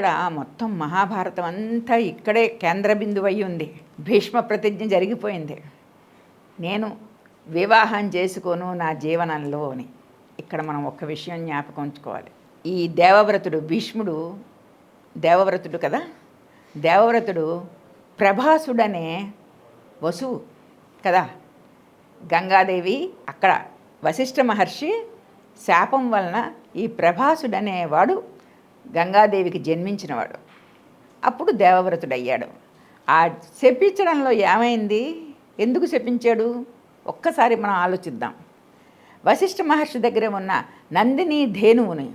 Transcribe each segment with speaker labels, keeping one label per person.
Speaker 1: ఇక్కడ మొత్తం మహాభారతం అంతా ఇక్కడే కేంద్ర బిందువు అయి ఉంది భీష్మ ప్రతిజ్ఞ జరిగిపోయింది. నేను వివాహం చేసుకోను నా జీవనంలో అని. ఇక్కడ మనం ఒక్క విషయం జ్ఞాపకం ఉంచుకోవాలి. ఈ దేవవ్రతుడు భీష్ముడు దేవవ్రతుడు కదా? దేవవ్రతుడు ప్రభాసుడనే వసువు కదా? గంగాదేవి అక్కడ వశిష్ఠ మహర్షి శాపం వలన ఈ ప్రభాసుడనేవాడు గంగాదేవికి జన్మించినవాడు. అప్పుడు దేవవ్రతుడయ్యాడు. ఆ శపించడంలో ఏమైంది? ఎందుకు శపించాడు? ఒక్కసారి మనం ఆలోచిద్దాం. వశిష్ఠ మహర్షి దగ్గర ఉన్న నందిని ధేనువుని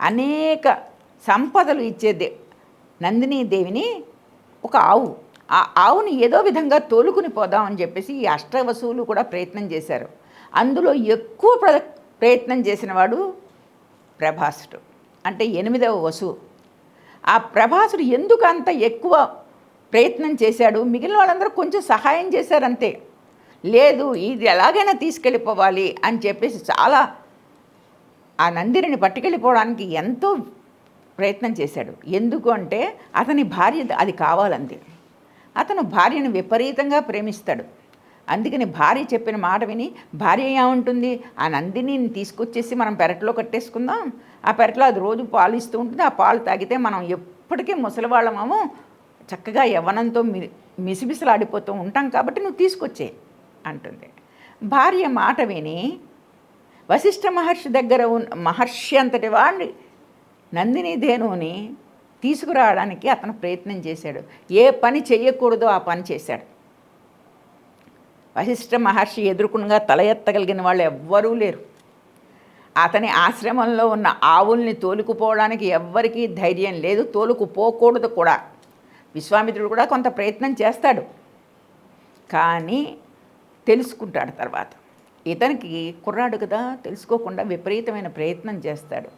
Speaker 1: అనేక సంపదలు ఇచ్చేది నందినీ నందిని దేవిని ఒక ఆవు ఆ ఆవుని ఏదో విధంగా తోలుకుని పోదాం అని చెప్పేసి ఈ అష్టవసువులు కూడా ప్రయత్నం చేశారు. అందులో ఎక్కువ ప్ర ప్రయత్నం చేసినవాడు ప్రభాసుడు. అంటే ఎనిమిదవ వసువు ఆ ప్రభాసుడు ఎందుకు అంత ఎక్కువ ప్రయత్నం చేశాడు? మిగిలిన వాళ్ళందరూ కొంచెం సహాయం చేశారంతే. లేదు ఇది ఎలాగైనా తీసుకెళ్ళిపోవాలి అని చెప్పేసి చాలా ఆ నందిని పట్టుకెళ్ళిపోవడానికి ఎంతో ప్రయత్నం చేశాడు. ఎందుకు అంటే అతని భార్య అది కావాలంది. అతను భార్యను విపరీతంగా ప్రేమిస్తాడు. అందుకని భార్య చెప్పిన మాట విని భార్య ఏముంటుంది? ఆ నందిని తీసుకొచ్చేసి మనం పెరట్లో కట్టేసుకుందాం. ఆ పెరట్లో అది రోజు పాలు ఇస్తూ ఉంటుంది. ఆ పాలు తాగితే మనం ఎప్పటికీ ముసలివాళ్ళమేమో చక్కగా యవ్వనంతో మి మిసిమిసలాడిపోతూ ఉంటాం కాబట్టి నువ్వు తీసుకొచ్చే అంటుంది. భార్య మాట విని వశిష్ఠ మహర్షి దగ్గర ఉన్న మహర్షి అంతటి వాడిని నందిని ధేనువుని తీసుకురావడానికి అతను ప్రయత్నం చేశాడు. ఏ పని చేయకూడదో ఆ పని చేశాడు. వశిష్ఠ మహర్షి ఎదుర్కొనగా తల ఎత్తగలిగిన వాళ్ళు ఎవ్వరూ లేరు. అతని ఆశ్రమంలో ఉన్న ఆవుల్ని తోలుకుపోవడానికి ఎవ్వరికీ ధైర్యం లేదు. తోలుకుపోకూడదు కూడా. విశ్వామిత్రుడు కూడా కొంత ప్రయత్నం చేస్తాడు. కానీ తెలుసుకుంటాడు తర్వాత. ఇతనికి కుర్రాడు కదా తెలుసుకోకుండా విపరీతమైన ప్రయత్నం చేస్తాడు.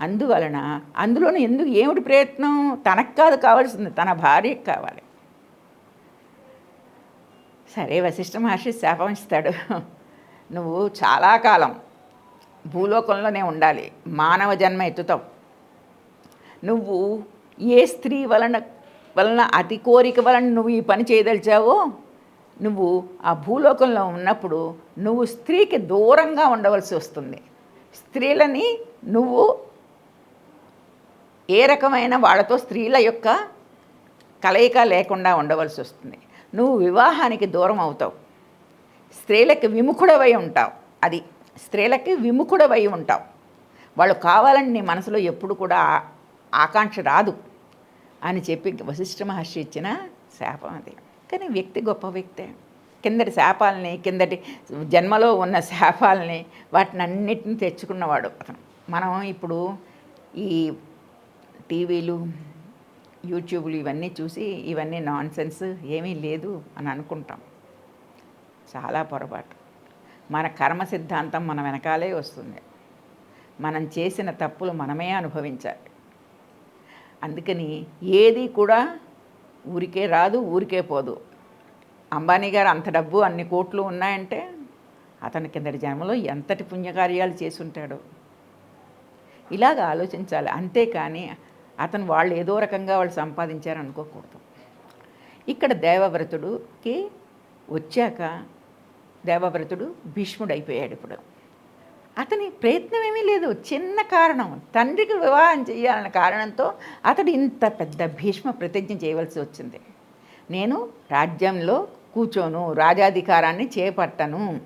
Speaker 1: అందువలన అందులోనూ ఎందుకు ఏమిటి ప్రయత్నం? తనకు కాదు కావాల్సింది తన భార్యకు కావాలి. సరే వశిష్ఠ మహర్షి శాపం ఇస్తాడు. నువ్వు చాలా కాలం భూలోకంలోనే ఉండాలి. మానవ జన్మ ఎత్తుతావు. నువ్వు ఏ స్త్రీ వలన వలన అతి కోరిక వలన నువ్వు ఈ పని చేయదలిచావో నువ్వు ఆ భూలోకంలో ఉన్నప్పుడు నువ్వు స్త్రీకి దూరంగా ఉండవలసి వస్తుంది. స్త్రీలని నువ్వు ఏ రకమైన వాళ్ళతో స్త్రీల యొక్క కలయిక లేకుండా ఉండవలసి వస్తుంది. నువ్వు వివాహానికి దూరం అవుతావు. స్త్రీలకి విముఖుడవై ఉంటావు. అది స్త్రీలకి విముఖుడవై ఉంటావు. వాళ్ళు కావాలని నీ మనసులో ఎప్పుడు కూడా ఆకాంక్ష రాదు అని చెప్పి వశిష్ఠ మహర్షి ఇచ్చిన శాపం అది. కానీ వ్యక్తి గొప్ప వ్యక్తే. కిందటి శాపాలని కిందటి జన్మలో ఉన్న శాపాలని వాటిని అన్నిటిని తెచ్చుకున్నవాడు అతను. మనం ఇప్పుడు ఈ టీవీలు యూట్యూబ్లు ఇవన్నీ చూసి ఇవన్నీ నాన్ సెన్స్ ఏమీ లేదు అని అనుకుంటాం. చాలా పొరపాటు. మన కర్మ సిద్ధాంతం మన వెనకాలే వస్తుంది. మనం చేసిన తప్పులు మనమే అనుభవించాలి. అందుకని ఏది కూడా ఊరికే రాదు ఊరికే పోదు. అంబానీ గారు అంత డబ్బు అన్ని కోట్లు ఉన్నాయంటే అతని కిందటి జన్మలో ఎంతటి పుణ్యకార్యాలు చేసుంటాడు ఇలాగ ఆలోచించాలి. అంతేకాని అతను వాళ్ళు ఏదో రకంగా వాళ్ళు సంపాదించారు అనుకోకూడదు. ఇక్కడ దేవవ్రతుడుకి వచ్చాక దేవవ్రతుడు భీష్ముడు అయిపోయాడు ఇప్పుడు. అతని ప్రయత్నం ఏమీ లేదు. చిన్న కారణం. తండ్రికి వివాహం చేయాలన్న కారణంతో అతడు ఇంత పెద్ద భీష్మ ప్రతిజ్ఞ చేయవలసి వచ్చింది. నేను రాజ్యంలో కూర్చోను రాజాధికారాన్ని చేపట్టను.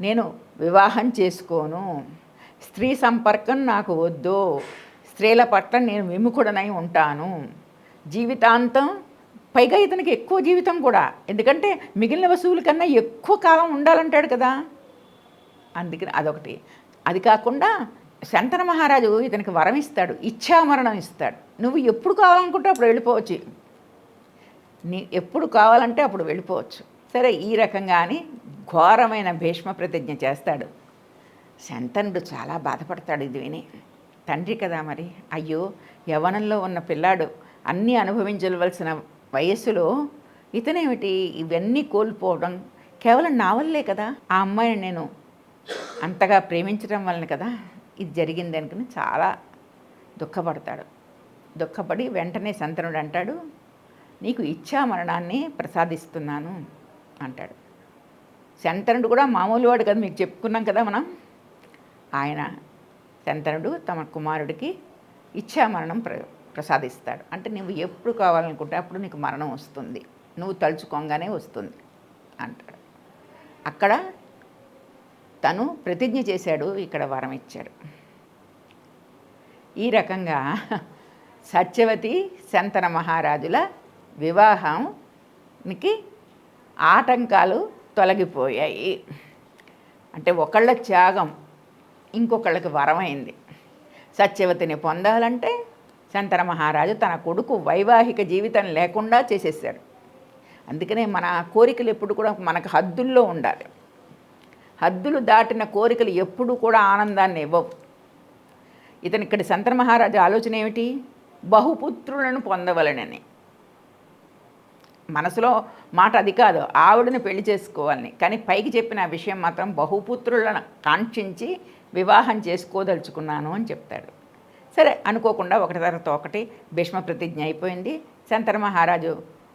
Speaker 1: నేను వివాహం చేసుకోను. స్త్రీ సంపర్కం నాకు వద్దు. స్త్రీల పట్ల నేను విముఖుడనై ఉంటాను. జీవితాంతం పైగా ఇతనికి ఎక్కువ జీవితం కూడా. ఎందుకంటే మిగిలిన వస్తువుల కన్నా ఎక్కువ కాలం ఉండాలంటాడు కదా. అందుకని అదొకటి. అది కాకుండా శంతన మహారాజు ఇతనికి వరం ఇస్తాడు. ఇచ్చామరణం ఇస్తాడు. నువ్వు ఎప్పుడు కావాలనుకుంటే అప్పుడు వెళ్ళిపోవచ్చు. నీ ఎప్పుడు కావాలంటే అప్పుడు వెళ్ళిపోవచ్చు. సరే ఈ రకంగాని ఘోరమైన భీష్మ ప్రతిజ్ఞ చేస్తాడు. శంతనుడు చాలా బాధపడతాడు ఇది విని. తండ్రి కదా మరి. అయ్యో యవనంలో ఉన్న పిల్లాడు అన్నీ అనుభవించవలసిన వయస్సులో ఇతనేమిటి? ఇవన్నీ కోల్పోవడం కేవలం నా వల్లే కదా? ఆ అమ్మాయిని నేను అంతగా ప్రేమించడం వలన కదా ఇది జరిగింది అనుకుని చాలా దుఃఖపడతాడు. దుఃఖపడి వెంటనే శంతనుడు అంటాడు నీకు ఇచ్చా మరణాన్ని ప్రసాదిస్తున్నాను అంటాడు. శంతనుడు కూడా మామూలు వాడు కదా మీకు చెప్పుకున్నాం కదా మనం. ఆయన శంతనుడు తమ కుమారుడికి ఇచ్చా మరణం ప్ర ప్రసాదిస్తాడు. అంటే నువ్వు ఎప్పుడు కావాలనుకుంటే అప్పుడు నీకు మరణం వస్తుంది. నువ్వు తలుచుకోగానే వస్తుంది అంటాడు. అక్కడ తను ప్రతిజ్ఞ చేశాడు ఇక్కడ వరం ఇచ్చాడు. ఈ రకంగా సత్యవతి శంతన మహారాజుల వివాహానికి ఆటంకాలు తొలగిపోయాయి. అంటే ఒకళ్ళ త్యాగం ఇంకొకళ్ళకి వరమైంది. సత్యవతిని పొందాలంటే శంతన మహారాజు తన కొడుకు వైవాహిక జీవితం లేకుండా చేసేసాడు అందుకనే మన కోరికలు ఎప్పుడు కూడా మనకు హద్దుల్లో ఉండాలి. హద్దులు దాటిన కోరికలు ఎప్పుడు కూడా ఆనందాన్ని ఇవ్వవు. ఇతను ఇక్కడ శంతన మహారాజు ఆలోచన ఏమిటి? బహుపుత్రులను పొందవలనని. మనసులో మాట అది కాదు ఆవిడని పెళ్ళి చేసుకోవాలని. కానీ పైకి చెప్పిన విషయం మాత్రం బహుపుత్రులను కాంక్షించి వివాహం చేసుకోదలుచుకున్నాను అని చెప్తాడు. సరే అనుకోకుండా ఒకటి తర్వాత ఒకటి భీష్మ ప్రతిజ్ఞ అయిపోయింది. శంతన మహారాజు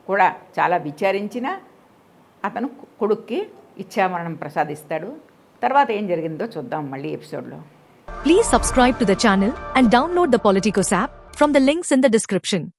Speaker 1: కూడా చాలా విచారించిన అతను కొడుక్కి ఇచ్చామరణం ప్రసాదిస్తాడు. తర్వాత ఏం జరిగిందో చూద్దాం మళ్ళీ ఎపిసోడ్లో.
Speaker 2: Please subscribe to the channel and download the politicos app from the links in the description